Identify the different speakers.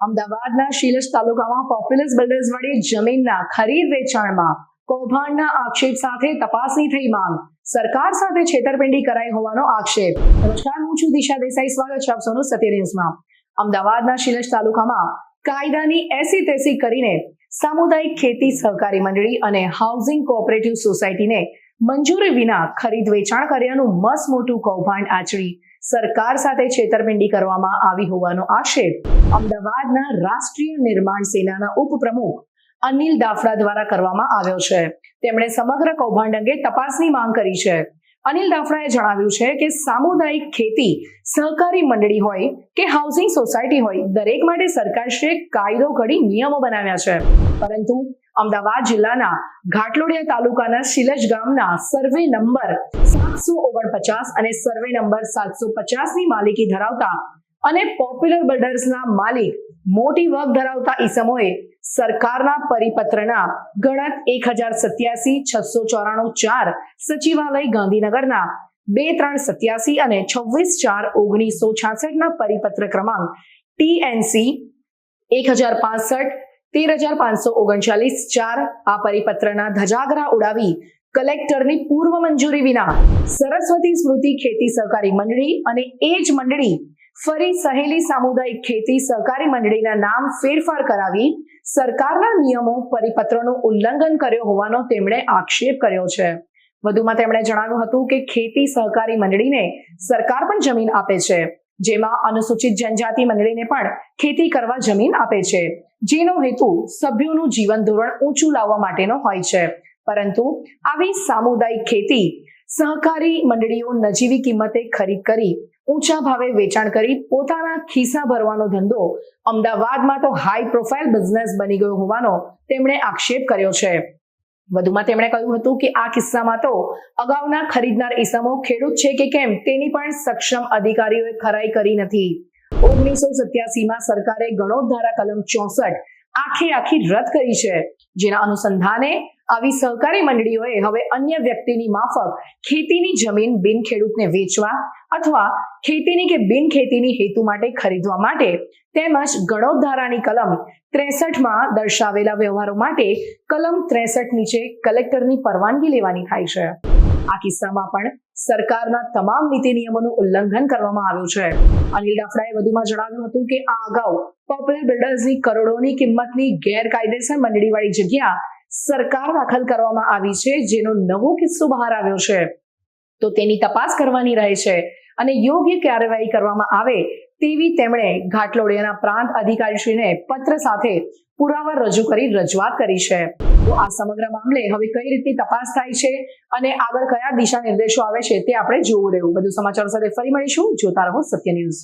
Speaker 1: અમદાવાદના શીલજ તાલુકામાં પોપ્યુલસ બિલ્ડર્સ વડે જમીનના ખરીદ વેચાણમાં કૌભાંડના આક્ષેપ સાથે તપાસની થઈ માંગ. સરકાર સાથે છેતરપિંડી કરાઈ હોવાનો આક્ષેપ. નમસ્કાર, હું છું દિશા દેસાઈ. સ્વાગત છે આપ સત્ય ન્યૂઝમાં. અમદાવાદના શીલજ તાલુકામાં કાયદાની એસી તેસી કરીને સામુદાયિક ખેતી સહકારી મંડળી અને હાઉસિંગ કોઓપરેટિવ સોસાયટીને મંજૂરી વિના ખરીદ વેચાણ કર્યાનું મસ્ત મોટું કૌભાંડ આચરી સરકાર સાથે છેતરપિંડી કરવામાં આવી હોવાનો આક્ષેપ. અમદાવાદના રાષ્ટ્રીય નિર્માણ સેનાના ઉપપ્રમુખ અનિલ દાફડા દ્વારા કરવામાં આવ્યો છે. તેમણે સમગ્ર કૌભાંડ અંગે તપાસની માંગ કરી છે. અનિલ દાફડાએ જણાવ્યું છે કે સામુદાયિક ખેતી સહકારી મંડળી હોય કે હાઉસિંગ સોસાયટી હોય, દરેક માટે સરકારશ્રીએ કાયદો ઘડી નિયમો બનાવ્યા છે. પરંતુ અમદાવાદ જિલ્લાના ઘાટલોડિયા તાલુકાના શિલજ ગામના સર્વે નંબર સાતસો ઓગણપચાસ અને સર્વે નંબર સાતસો પચાસની માલિકી ધરાવતા અને પોપ્યુલર બિલ્ડર્સના માલિક મોટી વગ ધરાવતા ઈસમોએ સરકારના પરિપત્રના ગણત એક હજાર સત્યાસી છસો ચોરાણું ચાર સચિવાલય ગાંધીનગરના બે ત્રણ સત્યાસી અને છવ્વીસ ચાર ઓગણીસો છાસઠના પરિપત્ર ક્રમાંક ટીએનસી એક હજાર પાસઠ, તેર હજાર પાંચસો ઓગણચાલીસ ચાર આ પરિપત્રના ધજાગરા ઉડાવી કલેક્ટરની પૂર્વ મંજૂરી વિના સરસ્વતી સ્મૃતિ ખેતી સહકારી મંડળી અને એ જ મંડળી ફરી સહેલી સામુદાયિક ખેતી સહકારી મંડળીના નામ ફેરફાર કરાવી સરકારના નિયમો, પરિપત્રનું ઉલ્લંઘન કર્યો હોવાનો તેમણે આક્ષેપ કર્યો છે. વધુમાં તેમણે જણાવ્યું હતું કે ખેતી સહકારી મંડળીને સરકાર પણ જમીન આપે છે, જેમાં અનુસૂચિત જનજાતિ મંડળીને પણ ખેતી કરવા જમીન આપે છે, જેનો હેતુ સભ્યોનું જીવન ધોરણ ઊંચું લાવવા માટેનો હોય છે. પરંતુ આવી સામુદાયિક ખેતી સહકારી મંડળીઓ નજીવી કિંમતે ખરીદ કરી ઊંચા ભાવે વેચાણ કરી પોતાના ખિસ્સા ભરવાનો ધંધો અમદાવાદમાં તો હાઈ પ્રોફાઇલ બિઝનેસ બની ગયો હોવાનો તેમણે આક્ષેપ કર્યો છે. વધુમાં તેમણે કહ્યું હતું કે આ કિસ્સામાં તો અગાઉના ખરીદનાર ઈસમો ખેડૂત છે કે કેમ તેની પણ સક્ષમ અધિકારીઓએ ખરાઈ કરી નથી. ઓગણીસો સત્યાસીમાં સરકારે ગણોદ ધારા કલમ ચોસઠ આખે આખી રદ કરી છે. જેના અનુસંધાને આવી સહકારી મંડળીઓએ હવે અન્ય વ્યક્તિની માફક ખેતીની જમીન બિન ખેડૂતને વેચવા અથવા ખેતીની કે બિન ખેતીની હેતુ માટે ખરીદવા માટે તેમજ ગણોત ધારાની કલમ ત્રેસઠમાં દર્શાવેલા વ્યવહારો માટે કલમ ત્રેસઠ નીચે કલેક્ટરની પરવાનગી લેવાની થાય છે. આ કિસ્સામાં પણ સરકારના તમામ નીતિ નિયમોનું ઉલ્લંઘન કરવામાં આવ્યું છે. અનિલ ડાફડાએ વધુમાં જણાવ્યું હતું કે આ અગાઉ પોપ્યુલર બિલ્ડર્સની કરોડોની કિંમતની ગેરકાયદેસર મંડળીવાળી જગ્યા સરકાર દાખલ કરવામાં આવી છે, જેનો નવો કિસ્સો બહાર આવ્યો છે. તો તેની તપાસ કરવાની રહે છે અને યોગ્ય કાર્યવાહી કરવામાં આવે તેવી તેમણે ઘાટલોડિયાના પ્રાંત અધિકારીશ્રીને પત્ર સાથે પુરાવા રજૂ કરી રજૂઆત કરી છે. તો આ સમગ્ર મામલે હવે કઈ રીતની તપાસ થાય છે અને આગળ કયા દિશા નિર્દેશો આવે છે તે આપણે જોવું રહ્યું બધું સમાચારો સાથે ફરી મળીશું. જોતા રહો સત્ય ન્યૂઝ.